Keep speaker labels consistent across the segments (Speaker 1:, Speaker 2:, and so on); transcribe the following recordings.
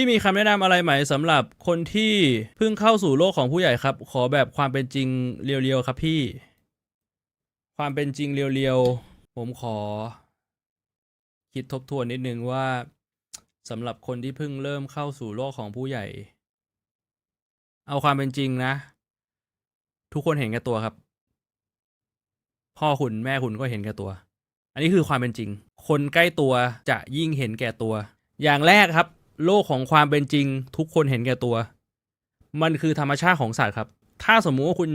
Speaker 1: พี่มีคำแนะนำอะไรไหมสำหรับคนที่เพิ่งเข้าสู่โลกของผู้ใหญ่ครับ ขอแบบความเป็นจริงเรียวๆครับพี่ ความเป็นจริงเรียวๆผมขอ คิดทบทวนนิดนึงว่าสำหรับคนที่เพิ่งเริ่มเข้าสู่โลกของผู้ใหญ่ เอาความเป็นจริงนะ ทุกคนเห็นแก่ตัวครับ พ่อคุณแม่คุณก็เห็นแก่ตัว อันนี้คือความเป็นจริง คนใกล้ตัวจะยิ่งเห็นแก่ตัว อย่างแรกครับ โลกของความเป็นจริง ทุกคนเห็นแก่ตัว มันคือธรรมชาติของสัตว์ครับ ถ้าสมมุติว่าคุณ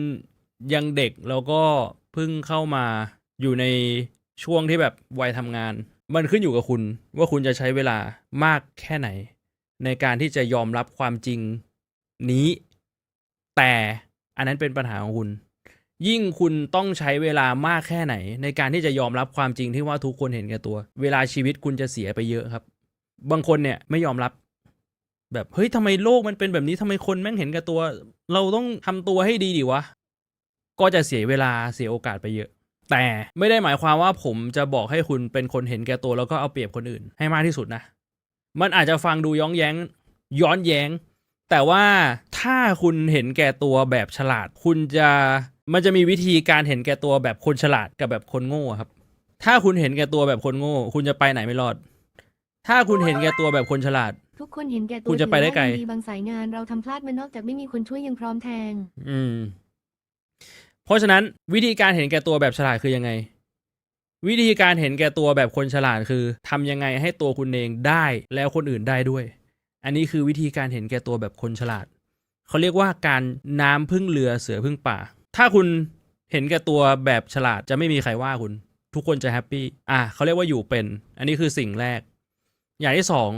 Speaker 1: ยังเด็กแล้วก็เพิ่งเข้ามาอยู่ในช่วงที่แบบวัยทำงาน มันขึ้นอยู่กับคุณว่าคุณจะใช้เวลามากแค่ไหน ในการที่จะยอมรับความจริงนี้ แต่อันนั้นเป็นปัญหาของคุณ ยิ่งคุณต้องใช้เวลามากแค่ไหน ในการที่จะยอมรับความจริงที่ว่าทุกคนเห็นแก่ตัว เวลาชีวิตคุณจะเสียไปเยอะครับ บางคนเนี่ยไม่ยอมรับ แบบเฮ้ยทำไมโลกมันเป็นแบบนี้ทำไมคนแม่งเห็นแก่ตัว เราต้องทำตัวให้ดีดิวะ ก็จะเสียเวลาเสียโอกาสไปเยอะ แต่ไม่ได้หมายความว่าผมจะบอกให้คุณเป็นคนเห็นแก่ตัวแล้วก็เอาเปรียบคนอื่นให้มากที่สุดนะ มันอาจจะฟังดูย้องแย้ง ย้อนแย้ง แต่ว่าถ้าคุณเห็นแก่ตัวแบบฉลาด คุณจะมันจะมีวิธีการเห็นแก่ตัวแบบคนฉลาดกับแบบคนโง่ครับ ถ้าคุณเห็นแก่ตัวแบบคนโง่ คุณจะไปไหนไม่รอด ถ้าคุณเห็นแก่ตัวแบบคนฉลาด
Speaker 2: ทุกคนเห็นแก่ตัว
Speaker 1: คุณจะไปได้ไกล
Speaker 2: ถือว่ายังมีบางสายงานเราทำพลาดมานอกจากไม่มีคนช่วยยังพร้อมแทง
Speaker 1: อืม เพราะฉะนั้นวิธีการเห็นแก่ตัวแบบฉลาดคือยังไง วิธีการเห็นแก่ตัวแบบคนฉลาดคือทำยังไงให้ตัวคุณเองได้แล้วคนอื่นได้ด้วย อันนี้คือวิธีการเห็นแก่ตัวแบบคนฉลาด เขาเรียกว่าการน้ำพึ่งเรือเสือพึ่งป่า ถ้าคุณเห็นแก่ตัวแบบฉลาดจะไม่มีใครว่าคุณ ทุกคนจะแฮปปี้อะเขาเรียกว่าอยู่เป็น อันนี้คือสิ่งแรก อย่างที่สอง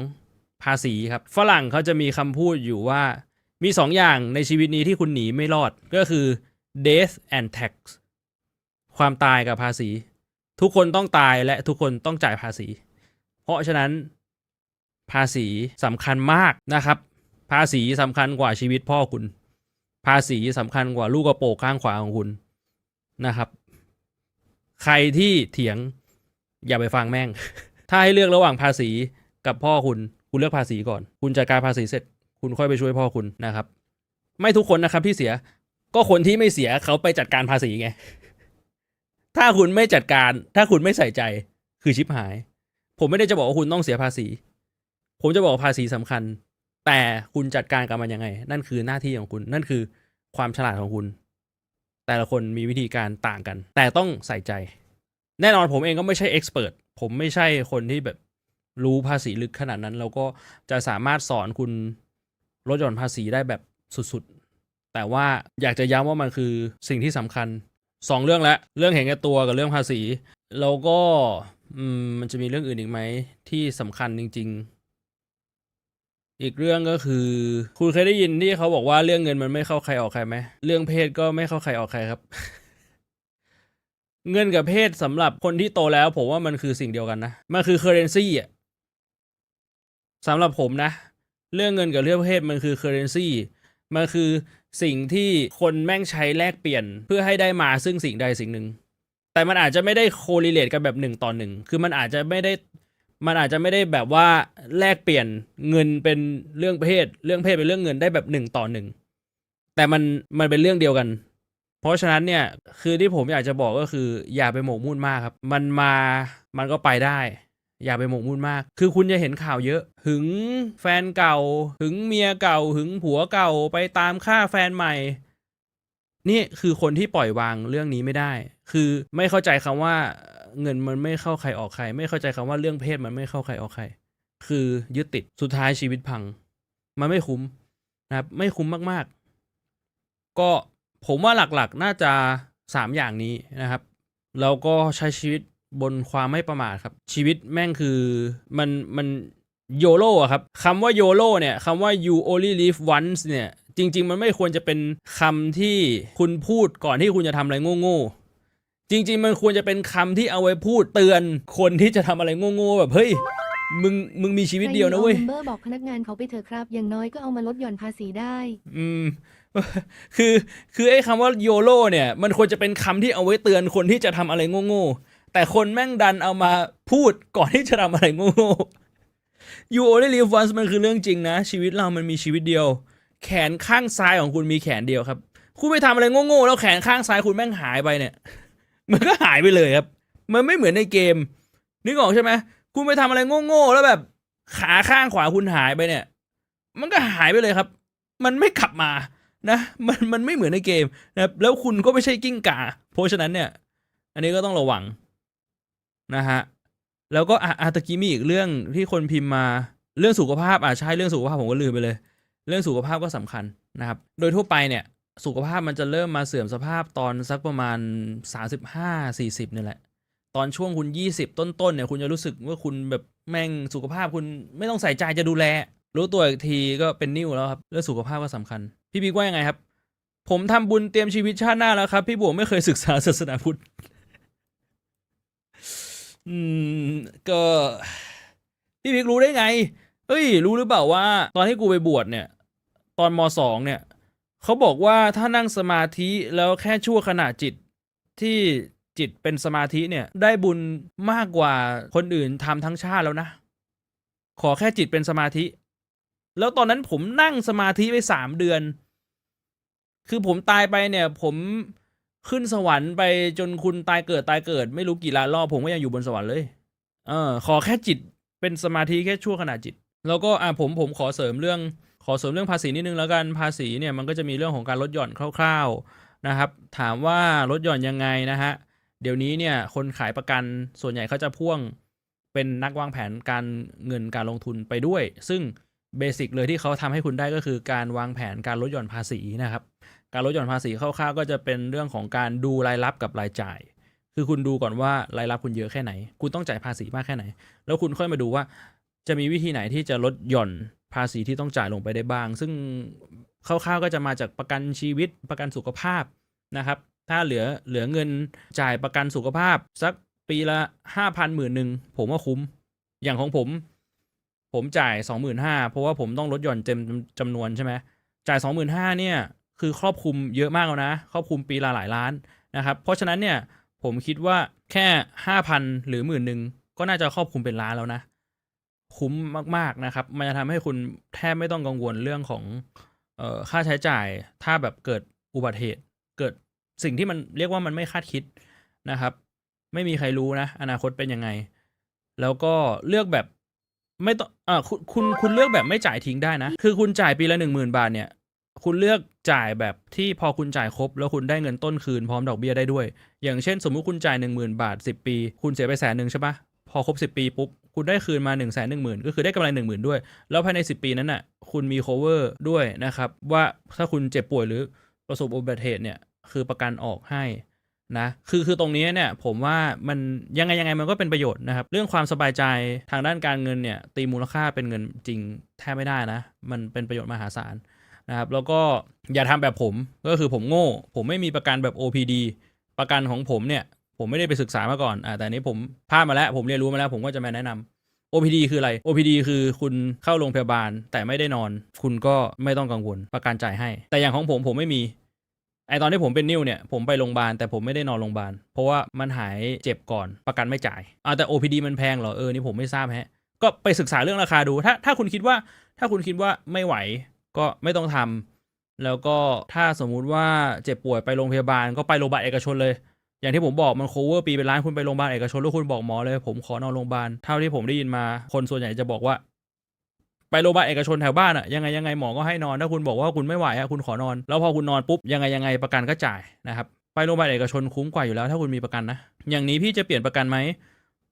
Speaker 1: ภาษีครับ ฝรั่งเขาจะมีคำพูดอยู่ว่ามีสองอย่างในชีวิตนี้ที่คุณหนีไม่รอดก็คือ death and tax ความตายกับภาษี ทุกคนต้องตายและทุกคนต้องจ่ายภาษี เพราะฉะนั้นภาษีสำคัญมากนะครับ ภาษีสำคัญกว่าชีวิตพ่อคุณ ภาษีสำคัญกว่าลูกกระโปรงข้างขวาของคุณนะครับ ใครที่เถียงอย่าไปฟังแม่ง ถ้าให้เลือกระหว่างภาษีกับพ่อคุณ คุณเลือกภาษีก่อน คุณจัดการภาษีเสร็จ คุณค่อยไปช่วยพ่อคุณนะครับ ไม่ทุกคนนะครับที่เสียก็คนที่ไม่เสียเขาไปจัดการภาษีไง ถ้าคุณไม่จัดการ ถ้าคุณไม่ใส่ใจคือชิปหาย ผมไม่ได้จะบอกว่าคุณต้องเสียภาษี ผมจะบอกภาษีสำคัญ แต่คุณจัดการกับมันยังไง นั่นคือหน้าที่ของคุณ นั่นคือความฉลาดของคุณ แต่ละคนมีวิธีการต่างกัน แต่ต้องใส่ใจ แน่นอนผมเองก็ไม่ใช่เอ็กซ์เพรสผมไม่ใช่คนที่แบบ รู้ภาษีลึกขนาดนั้นแล้วก็จะสามารถสอนคุณลดหย่อนภาษีได้แบบสุดๆ แต่ว่าอยากจะย้ำว่ามันคือสิ่งที่สำคัญสองเรื่องแล้วเรื่องเห็นแก่ตัวกับเรื่องภาษี แล้วก็มมันจะมีเรื่องอื่นอีกไหมที่สำคัญจริง ๆ อีกเรื่องก็คือ คุณเคยได้ยินที่เขาบอกว่าเรื่องเงินมันไม่เข้าใครออกใครไหมเรื่องเพศก็ไม่เข้าใครออกใครครับ เงินกับเพศสำหรับคนที่โตแล้ว ผมว่ามันคือสิ่งเดียวกันนะมันคือเคอร์เรนซีอะ สำหรับผมนะ เรื่องเงินกับเรื่องเพศมันคือเคอร์เรนซีมันคือสิ่งที่คนแม่งใช้แลกเปลี่ยนเพื่อให้ได้มาซึ่งสิ่งใดสิ่งหนึ่ง แต่มันอาจจะไม่ได้โค r e เลตกันแบบหนึ่งต่อหนึ่งคือมันอาจจะไม่ได้มันอาจจะไม่ได้แบบว่าแลกเปลี่ยนเงินเป็นเรื่องเพศ เรื่องเพศเป็นเรื่องเงินได้แบบหนึ่งต่อหนึ่งแต่มันมันเป็นเรื่องเดียวกัน เพราะฉะนั้นเนี่ยคือที่ผมอยากจะบอกก็คือ อย่าไปหมกมุ่นมากครับ มันมามันก็ไปได้ อย่าไปหมกมุ่นมาก คือคุณจะเห็นข่าวเยอะ หึงแฟนเก่า หึงเมียเก่า หึงผัวเก่าไปตามฆ่าแฟนใหม่ นี่คือคนที่ปล่อยวางเรื่องนี้ไม่ได้ คือไม่เข้าใจคำว่าเงินมันไม่เข้าใครออกใคร ไม่เข้าใจคำว่าเรื่องเพศมันไม่เข้าใครออกใคร คือยึดติด สุดท้ายชีวิตพัง มันไม่คุ้มนะครับไม่คุ้มมากๆ ก็ผมว่าหลักๆ น่าจะสามอย่างนี้นะครับแล้วก็ใช้ชีวิต บนความไม่ประมาทครับ ชีวิตแม่งคือมันมันโยโ o อะครับคำว่าโยโ o เนี่ยคำว่า you only live once เนี่ยจริง ๆ มันไม่ควรจะเป็นคำที่คุณพูดก่อนที่คุณจะทำอะไรโง่ๆจริง ๆ มันควรจะเป็นคำที่เอาไว้พูดเตือนคนที่จะทำอะไรโง่ๆแบบเฮ้ยมึงมึงมีชีวิตเดียวนะเว้ย
Speaker 2: ใครมี All Member บอกพนักงานเขาไปเถอะครับ อย่างน้อยก็เอามาลดหย่อนภาษีได้
Speaker 1: อืม คือคือไอ้คำว่าโยโ o เนี่ย มันควรจะเป็นคำที่เอาไว้เตือนคนที่จะทำอะไรโง่ๆ แต่คนแม่งดันเอามาพูดก่อนที่จะทำอะไรโง่ๆ you only live once มันคือเรื่องจริงนะ ชีวิตเรามันมีชีวิตเดียว แขนข้างซ้ายของคุณมีแขนเดียวครับ คุณไปทำอะไรโง่ๆแล้วแขนข้างซ้ายคุณแม่งหายไปเนี่ย มันก็หายไปเลยครับ มันไม่เหมือนในเกม นึกออกใช่ไหมคุณไปทำอะไรโง่ๆแล้วแบบขาข้างขวาคุณหายไปเนี่ย มันก็หายไปเลยครับ มันไม่กลับมานะมันมันไม่เหมือนในเกมนะครับแล้วคุณก็ไม่ใช่กิ้งก่าเพราะฉะนั้นเนี่ย อันนี้ก็ต้องระวัง นะฮะแล้วก็อะตะกี้มีอีกเรื่องที่คนพิมพ์มาเรื่องสุขภาพอะใช่เรื่องสุขภาพผมก็ลืมไปเลย เรื่องสุขภาพก็สำคัญนะครับ โดยทั่วไปเนี่ยสุขภาพมันจะเริ่มมาเสื่อมสภาพตอนสักประมาณ 35 40นี่แหละ ตอนช่วงคุณ 20 ต้นๆเนี่ยคุณจะรู้สึกว่าคุณแบบแม่งสุขภาพคุณไม่ต้องใส่ใจจะดูแล รู้ตัวอีกทีก็เป็นนิ่วแล้วครับเรื่องสุขภาพก็สำคัญ พี่บิ๊กว่ายังไงครับ ผมทำบุญเตรียมชีวิตชาติหน้าแล้วครับ พี่บัวไม่เคยศึกษาศาสนาพุทธ อืม ก็พี่บิ๊กรู้ได้ไง เฮ้ย รู้หรือเปล่าว่า ตอนที่กูไปบวชเนี่ย ตอนมสองเนี่ย เขาบอกว่าถ้านั่งสมาธิแล้วแค่ชั่วขณะจิตที่จิตเป็นสมาธิเนี่ย ได้บุญมากกว่าคนอื่นทำทั้งชาติแล้วนะ ขอแค่จิตเป็นสมาธิ แล้วตอนนั้นผมนั่งสมาธิไปสามเดือน คือผมตายไปเนี่ย ผม ขึ้นสวรรค์ไปจนคุณตายเกิดตายเกิด ไม่รู้กี่ล้านรอบผมก็ยังอยู่บนสวรรค์เลย เออ ขอแค่จิตเป็นสมาธิแค่ชั่วขณะจิต แล้วก็อะผมผมขอเสริมเรื่องขอเสริมเรื่องภาษีนิดนึงแล้วกันภาษีเนี่ยมันก็จะมีเรื่องของการลดหย่อนคร่าวๆนะครับ ถามว่าลดหย่อนยังไงนะฮะเดี๋ยวนี้เนี่ยคนขายประกันส่วนใหญ่เขาจะพ่วงเป็นนักวางแผนการเงินการลงทุนไปด้วย ซึ่งเบสิกเลยที่เขาทำให้คุณได้ก็คือการวางแผนการลดหย่อนภาษีนะครับ การลดหย่อนภาษีคร่าวๆก็จะเป็นเรื่องของการดูรายรับกับรายจ่าย คือคุณดูก่อนว่ารายรับคุณเยอะแค่ไหน คุณต้องจ่ายภาษีมากแค่ไหน แล้วคุณค่อยมาดูว่าจะมีวิธีไหนที่จะลดหย่อนภาษีที่ต้องจ่ายลงไปได้บ้าง ซึ่งคร่าวๆก็จะมาจากประกันชีวิตประกันสุขภาพนะครับ ถ้าเหลือเหลือเงินจ่ายประกันสุขภาพ สักปีละห้าพันหมื่นหนึ่งผมว่าคุ้ม อย่างของผม ผมจ่ายสองหมื่นห้าเพราะว่าผมต้องลดหย่อนเต็มจำนวนใช่ไหมจ่ายสองหมื่นห้าเนี่ย คือครอบคลุมเยอะมากแล้วนะ ครอบคลุมปีละหลายล้านนะครับ เพราะฉะนั้นเนี่ยผมคิดว่าแค่ห้าพันหรือหมื่นหนึ่งก็น่าจะครอบคลุมเป็นล้านแล้วนะ คุ้มมากๆนะครับ มันจะทำให้คุณแทบไม่ต้องกังวลเรื่องของเออค่าใช้จ่าย ถ้าแบบเกิดอุบัติเหตุ เกิดสิ่งที่มันเรียกว่ามันไม่คาดคิดนะครับ ไม่มีใครรู้นะ อนาคตเป็นยังไง แล้วก็เลือกแบบไม่ต้องอ่าคุณคุณคุณเลือกแบบไม่จ่ายทิ้งได้นะ คือคุณจ่ายปีละหนึ่งหมื่นบาทเนี่ย คุณเลือกจ่ายแบบที่พอคุณจ่ายครบ แล้วคุณได้เงินต้นคืนพร้อมดอกเบี้ยได้ด้วย อย่างเช่น สมมุติคุณจ่ายหนึ่งหมื่นบาทสิบปี คุณเสียไปแสนหนึ่งใช่ปะพอครบสิบปีปุ๊บคุณได้คืนมาหนึ่งแสนหนึ่งหมื่นก็คือได้กำไรหนึ่งหมื่นด้วย แล้วภายในสิบปีนั้นน่ะคุณมี cover ด้วยนะครับ ว่าถ้าคุณเจ็บป่วยหรือประสบอุบัติเหตุเนี่ยคือประกันออกให้นะคือคือตรงนี้เนี่ยผมว่ามันยังไงยังไงมันก็เป็นประโยชน์นะครับ เรื่องความสบายใจทางด้านการเงินเนี่ยตีมูลค่าเป็นเงินจริงแทบไม่ได้นะ มันเป็นประโยชน์มหาศาล นะครับ แล้วก็อย่าทำแบบผมก็คือผมโง่ ผมไม่มีประกันแบบ OPD ประกันของผมเนี่ย ผมไม่ได้ไปศึกษามาก่อนอ่าแต่นี้ผมพลาดมาแล้ว ผมเรียนรู้มาแล้ว ผมก็จะมาแนะนำ OPD คืออะไร OPD คือคุณเข้าโรงพยาบาลแต่ไม่ได้นอน คุณก็ไม่ต้องกังวลประกันจ่ายให้ แต่อย่างของผมผมไม่มีไอตอนที่ผมเป็นนิ้วเนี่ยผมไปโรงพยาบาลแต่ผมไม่ได้นอนโรงพยาบาลเพราะว่ามันหายเจ็บก่อนประกันไม่จ่ายอ่าแต่ OPD มันแพงเหรอเออนี่ผมไม่ทราบแฮะก็ไปศึกษาเรื่องราคาดูถ้าถ้าคุณคิดว่าถ้าคุณคิดว่าไม่ไหว ก็ไม่ต้องทำแล้วก็ถ้าสมมุติว่าเจ็บป่วยไปโรงพยาบาลก็ไปโรงพยาบาลเอกชนเลย อย่างที่ผมบอกมัน cover ปีเป็นล้านคุณไปโรงพยาบาลเอกชนแล้วคุณบอกหมอเลยผมขอนอนโรงพยาบาลเท่าที่ผมได้ยินมา คนส่วนใหญ่จะบอกว่า ไปโรงพยาบาลเอกชนแถวบ้านอะยังไงยังไงหมอก็ให้นอนถ้าคุณบอกว่าคุณไม่ไหวอะคุณขอนอน แล้วพอคุณนอนปุ๊บยังไงยังไงประกันก็จ่ายนะครับไปโรงพยาบาลเอกชนคุ้มกว่าอยู่แล้วถ้าคุณมีประกันนะ อย่างนี้พี่จะเปลี่ยนประกันไหม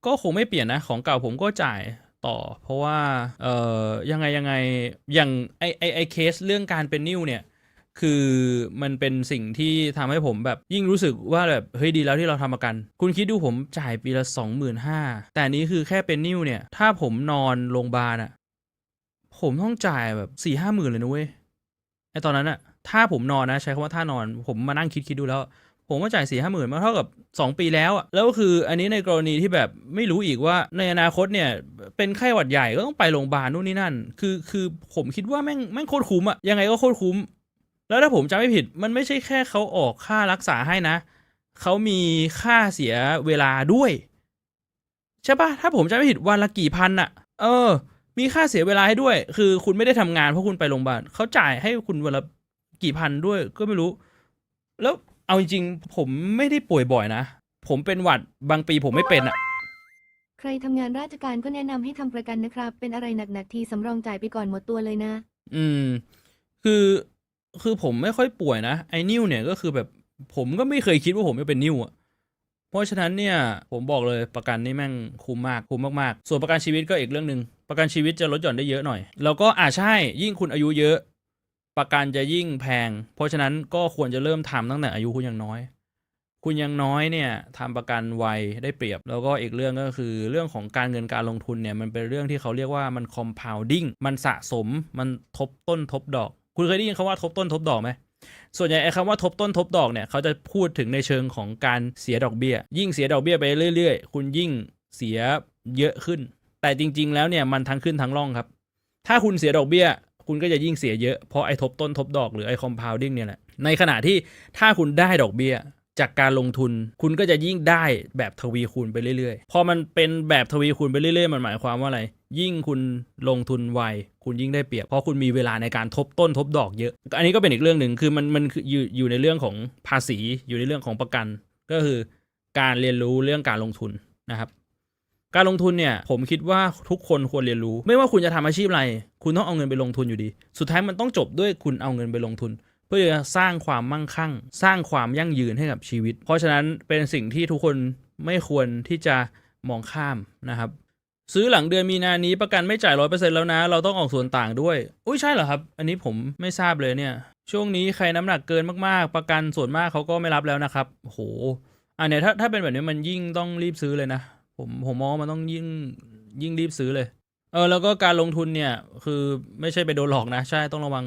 Speaker 1: ก็คงไม่เปลี่ยนนะ ของเก่าผมก็จ่าย ต่อ เพราะว่าเอ่อยังไงยังไงอย่างไอไอไอเคสเรื่องการเป็นนิ้วเนี่ยคือมันเป็นสิ่งที่ทำให้ผมแบบยิ่งรู้สึกว่าแบบเฮ้ยดีแล้วที่เราทำประกัน คุณคิดดูผมจ่ายปีละสองหมื่นห้าแต่นนี้คือแค่เป็นนิ้วเนี่ย ถ้าผมนอนโรงพยาบาลอะผมต้องจ่ายแบบสี่ห้าหมื่นเลยนะเว้ยไอตอนนั้นอะถ้าผมนอนนะใช้คำว่าถ้านอน ผมมานั่งคิดคิดดูแล้ว ผมก็จ่ายสี่ห้าหมื่นมาเท่ากับสองปีแล้วอะแล้วก็คืออันนี้ในกรณีที่แบบไม่รู้อีกว่าในอนาคตเนี่ย เป็นไข้หวัดใหญ่ก็ต้องไปโรงพยาบาลนู่นนี่นั่น คือคือผมคิดว่าแม่งแม่งโคตรคุ้มอะยังไงก็โคตรคุ้ม แล้วถ้าผมจำไม่ผิดมันไม่ใช่แค่เขาออกค่ารักษาให้นะเขามีค่าเสียเวลาด้วยใช่ปะถ้าผมจำไม่ผิดวันละกี่พันอะเออ มีค่าเสียเวลาให้ด้วย คือคุณไม่ได้ทำงานเพราะคุณไปโรงพยาบาลเขาจ่ายให้คุณวันละกี่พันด้วยก็ไม่รู้ แล้ว เอาจริงๆผมไม่ได้ป่วยบ่อยนะ ผมเป็นหวัดบางปีผมไม่เป็นอะ
Speaker 2: ใครทำงานราชการก็แนะนำให้ทำประกันนะครับ เป็นอะไรหนักๆทีสำรองจ่ายไปก่อนหมดตัวเลยนะ
Speaker 1: อืม คือคือผมไม่ค่อยป่วยนะไอ้นิ้วเนี่ยก็คือแบบผมก็ไม่เคยคิดว่าผมจะเป็นนิ้วอะเพราะฉะนั้นเนี่ยผมบอกเลยประกันนี่แม่งคุ้มมากคุ้มมากๆ ส่วนประกันชีวิตก็อีกเรื่องหนึ่งประกันชีวิตจะลดหย่อนได้เยอะหน่อย แล้วก็อ่าใช่ยิ่งคุณอายุเยอะ ประกันจะยิ่งแพง เพราะฉะนั้นก็ควรจะเริ่มทำตั้งแต่อายุคุณยังน้อย คุณยังน้อยเนี่ยทำประกันไวได้เปรียบ แล้วก็อีกเรื่องก็คือเรื่องของการเงินการลงทุนเนี่ยมันเป็นเรื่องที่เขาเรียกว่ามัน compounding มันสะสมมันทบต้นทบดอก คุณเคยได้ยินคำว่าทบต้นทบดอกไหมส่วนใหญ่ไอ้คำว่าทบต้นทบดอกเนี่ยเขาจะพูดถึงในเชิงของการเสียดอกเบี้ย ยิ่งเสียดอกเบี้ยไปเรื่อยๆ คุณยิ่งเสียเยอะขึ้น แต่จริง ๆ แล้วเนี่ยมันทั้งขึ้นทั้งล่องครับ ถ้าคุณเสียดอกเบี้ย คุณก็จะยิ่งเสียเยอะ เพราะไอ้ทบต้นทบดอกหรือไอ้ compounding เนี่ยแหละ ในขณะที่ถ้าคุณได้ดอกเบี้ยจากการลงทุนคุณก็จะยิ่งได้แบบทวีคูณไปเรื่อยๆ พอมันเป็นแบบทวีคูณไปเรื่อยๆ มันหมายความว่าอะไร ยิ่งคุณลงทุนไว คุณยิ่งได้เปรียบ เพราะคุณมีเวลาในการทบต้นทบดอกเยอะ อันนี้ก็เป็นอีกเรื่องหนึ่งคือมันมันคืออยู่อยู่ในเรื่องของภาษีอยู่ในเรื่องของประกัน ก็คือการเรียนรู้เรื่องการลงทุนนะครับ การลงทุนเนี่ยผมคิดว่าทุกคนควรเรียนรู้ ไม่ว่าคุณจะทำอาชีพอะไร คุณต้องเอาเงินไปลงทุนอยู่ดี สุดท้ายมันต้องจบด้วยคุณเอาเงินไปลงทุน เพื่อจะสร้างความมั่งคั่ง สร้างความยั่งยืนให้กับชีวิต เพราะฉะนั้นเป็นสิ่งที่ทุกคนไม่ควรที่จะมองข้ามนะครับ ซื้อหลังเดือนมีนานี้ประกันไม่จ่ายร้อยเปอร์เซ็นต์แล้วนะ เราต้องออกส่วนต่างด้วย อุ้ยใช่เหรอครับ อันนี้ผมไม่ทราบเลยเนี่ย ช่วงนี้ใครน้ำหนักเกินมากๆ ประกันส่วนมากเขาก็ไม่รับแล้วนะครับโอ้โหอันเนี้ยถ้าถ้าเป็นแบบนี้มันยิ่งต้องรีบซื้อเลยนะ ผมผมมองว่ามันต้องยิ่งยิ่งรีบซื้อเลย เออ แล้วก็การลงทุนเนี่ย คือไม่ใช่ไปโดนหลอกนะ ใช่ต้องระวัง